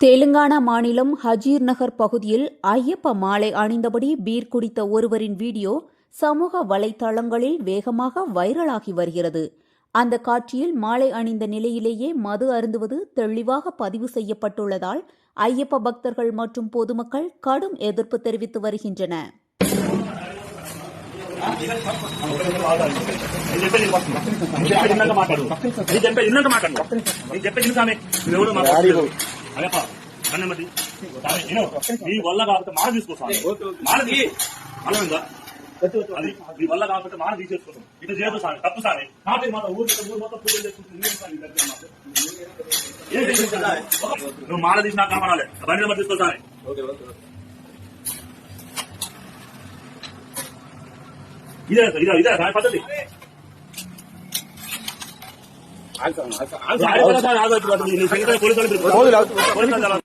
தெலுங்கானா மாநிலம் ஹஜீர் நகர் பகுதியில் ஐயப்ப மாலை அணிந்தபடி பீர் குடித்த ஒருவரின் வீடியோ சமூக வலைத்தளங்களில் வேகமாக வைரலாகி வருகிறது அந்த காட்சியில் மாலை அணிந்த நிலையிலேயே மது அருந்துவது தெளிவாக பதிவு செய்யப்பட்டுள்ளதால் ஐயப்ப பக்தர்கள் மற்றும் பொதுமக்கள் கடும் எதிர்ப்பு தெரிவித்து வருகின்றன నేను చెప్పేది ఇది వస్తుంది. నేను చెప్పేది ఇందాక మాట్లాడు అయ్యప్ప దండండి మీ వల్ల కాకపోతే మాల తీసుకొస్తాను మాల అనంగా అది మీ వల్ల కాకపోతే మాల తీసేసుకుంటాం. ఇటు చేయదు సార్ తప్పు సార్ కాబట్టి మాత్రం ఊరు ఊరు మొత్తం పూజలు చేసుకుంటుంది నువ్వు మాల తీసినా కావాలి బండి నెంబర్ తీసుకొస్తాను ఇదే ఇదే ఇదే పద్ధతి. போதில்